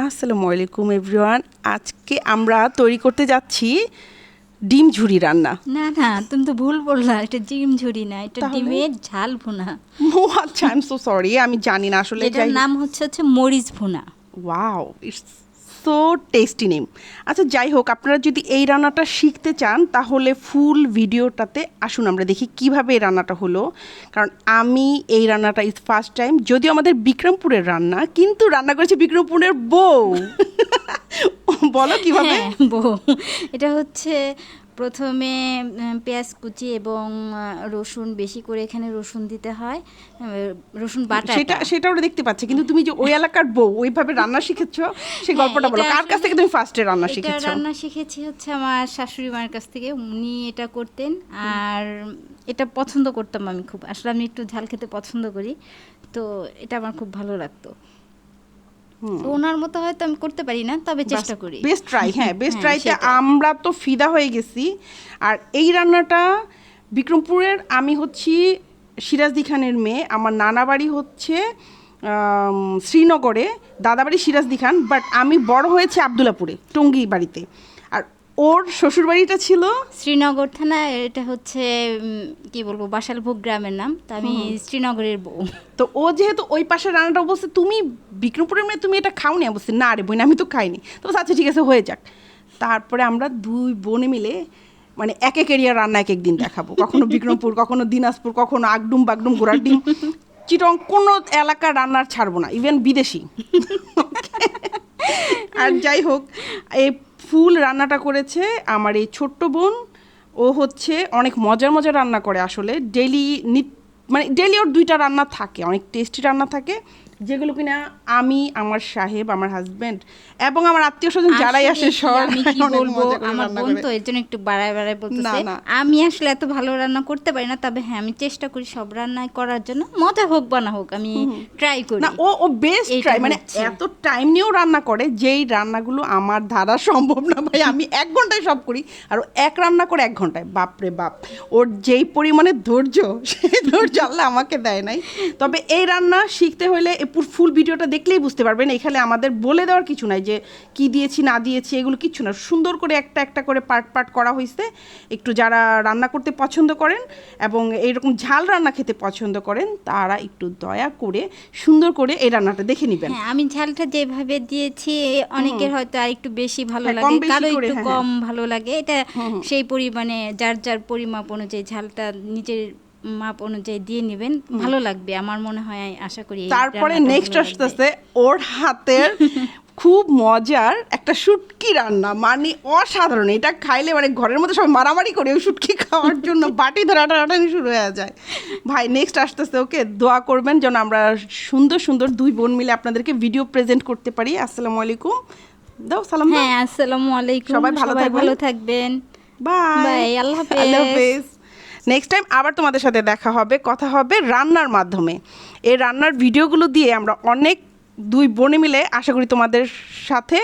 আসসালামু আলাইকুম এভরিওয়ান। আজকে আমরা তৈরি করতে যাচ্ছি ডিম ঝুরি রান্না। না না তুমি তো ভুল বললা এটা ডিম ঝুরি না এটা ডিমের ঝাল ভুনা। ও আচ্ছা আই এম সো সরি আমি জানি না আসলে এটার নাম হচ্ছে হচ্ছে মরিচ ভুনা। Wow it's so tasty name আচ্ছা যাই হোক আপনারা যদি এই রান্নাটা শিখতে চান তাহলে ফুল ভিডিওটাতে আসুন আমরা দেখি কীভাবে এই রান্নাটা হলো। কারণ আমি এই রান্নাটা ইজ ফার্স্ট টাইম যদিও আমাদের বিক্রমপুরের রান্না কিন্তু রান্না করেছে বিক্রমপুরের বউ। বলো কীভাবে? হ্যাঁ বউ। এটা হচ্ছে প্রথমে পেঁয়াজ কুচি এবং রসুন বেশি করে এখানে রসুন দিতে হয়। রসুন বাটা সেটা সেটা ওরা দেখতে পাচ্ছে। কিন্তু তুমি যে ওই এলাকার বউ ওইভাবে রান্না শিখেছো সেই গল্পটা বলো। কার কাছ থেকে তুমি ফার্স্টে রান্না শিখেছো? রান্না শিখেছি হচ্ছে আমার শাশুড়ি মায়ের কাছ থেকে। উনি এটা করতেন। আর এটা পছন্দ করতাম আমি খুব। আসলে আমি একটু ঝাল খেতে পছন্দ করি। তো এটা আমার খুব ভালো লাগতো। তো ওনার মতো হয়তো আমি করতে পারি না তবে চেষ্টা করি। বেস্ট ট্রাই হ্যাঁ বেস্ট হ্যাঁ, ট্রাইতে আমরা তো ফিদা হয়ে গেছি। আর এই রান্নাটা বিক্রমপুরের আমি হচ্ছি সিরাজদি খানের মেয়ে আমার নানা বাড়ি হচ্ছে শ্রীনগরে দাদাবাড়ি সিরাজদি খান বাট আমি বড় হয়েছে আবদুল্লাপুরে টঙ্গি বাড়িতে। ওর শ্বশুর বাড়িটা ছিল? শ্রীনগর থানা এটা হচ্ছে কি বলব বাসালভোগ গ্রামের নাম। তো আমি শ্রীনগরের বউ। তো ও যেহেতু ওই পাশে রান্নাটা বলছে তুমি বিক্রমপুরের মেয়ে তুমি এটা খাওনি বলছি না রে বোন আমি তো খাইনি। তো আচ্ছা ঠিক আছে হয়ে যাক। তারপরে আমরা দুই বোনে মিলে মানে এক এক এরিয়ার রান্না এক এক দিন দেখাবো। কখনো বিক্রমপুর কখনো দিনাজপুর কখনো আগডুম বাগডুম গোড়ার ডিম। চিটং কোনো এলাকার রান্নার ছাড়বো না ইভেন বিদেশি। আর যাই হোক এই ফুল রান্নাটা করেছে আমার এই ছোট্ট বোন। ও হচ্ছে অনেক মজার মজার রান্না করে আসলে। ডেলি মানে ডেলি ওর দুইটা রান্না থাকে, অনেক টেস্টি রান্না থাকে। যেগুলো কিনা আমি আমার সাহেব আমার হাজবেন্ড এবং আমার আত্মীয় স্বজন যারাই আসে আমি কি বলব? আমার বোন তো এর জন্য একটু বাড়ায় বাড়ায় বলতেছে। আমি আসলে এত ভালো রান্না করতে পারি না তবে হ্যাঁ আমি চেষ্টা করি সব রান্নাই করার জন্য। মজা হোক বা না হোক আমি ট্রাই করি। না ও ও বেস্ট ট্রাই মানে এত টাইম নিয়েও রান্না করে যেই রান্নাগুলো আমার ধারা সম্ভব না ভাই আমি এক ঘন্টায় সব করি আর এক রান্না করে এক ঘন্টায় বাপরে বাপ। ওর যেই পরিমাণে ধৈর্য সেই ধৈর্য আল্লাহ আমাকে দেয় নাই। তবে এই রান্না শিখতে হলে ফুল ভিডিওটা দেখলেই বুঝতে পারবেন। এখানে আমাদের বলে দেওয়ার কিছু নাই যে কি দিয়েছি না দিয়েছি এগুলো কিছু না। সুন্দর করে একটা একটা করে পার্ট পার্ট করা হয়েছে। একটু যারা রান্না করতে পছন্দ করেন এবং এইরকম ঝাল রান্না খেতে পছন্দ করেন তারা একটু দয়া করে সুন্দর করে এই রান্নাটা দেখে নেবেন। হ্যাঁ আমি ঝালটা যেভাবে দিয়েছি অনেকের হয়তো আর একটু বেশি ভালো হ্যাঁ, লাগে। কারও একটু হ্যাঁ, কম ভালো লাগে। এটা সেই পরিমাণে যার যার পরিমাপ অনুযায়ী ঝালটা নিজের মাপ অনুযায়ী দিয়ে নেবেন। ভালো লাগবে আমার মনে হয় আশা করি তারপরে নেক্সট। আসতেছে ওর হাতের খুব মজার একটা শুটকি রান্না। মানে অসাধারণ এটা খাইলে মানে ঘরের মধ্যে সবাই মারামারি করে ওই শুটকি খাওয়ার জন্য বাটি ধরে আটানি শুরু হয়ে যায়। ভাই নেক্সট আসতেছে ওকে দোয়া করবেন যেন আমরা সুন্দর সুন্দর দুই বোন মিলে আপনাদেরকে ভিডিও প্রেজেন্ট করতে পারি। আসসালামু আলাইকুম। দাও সালাম হ্যাঁ আসসালামু আলাইকুম। সবাই ভালো থাকবেন। ভালো থাকবেন। বাই আল্লাহ আল্লাহ হাফেজ। নেক্সট টাইম আবার তোমাদের সাথে দেখা হবে, কথা হবে রান্নার মাধ্যমে। এই রান্নার ভিডিওগুলো দিয়ে আমরা অনেক দুই বোনে মিলে আশা করি তোমাদের সাথে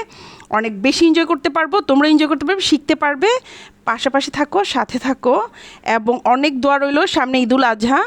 অনেক বেশি এনজয় করতে পারব, তোমরা এনজয় করতে পারবে, শিখতে পারবে। পাশাপাশি থাকো, সাথে থাকো, এবং অনেক দোয়া রইল সামনে ঈদুল আজহা।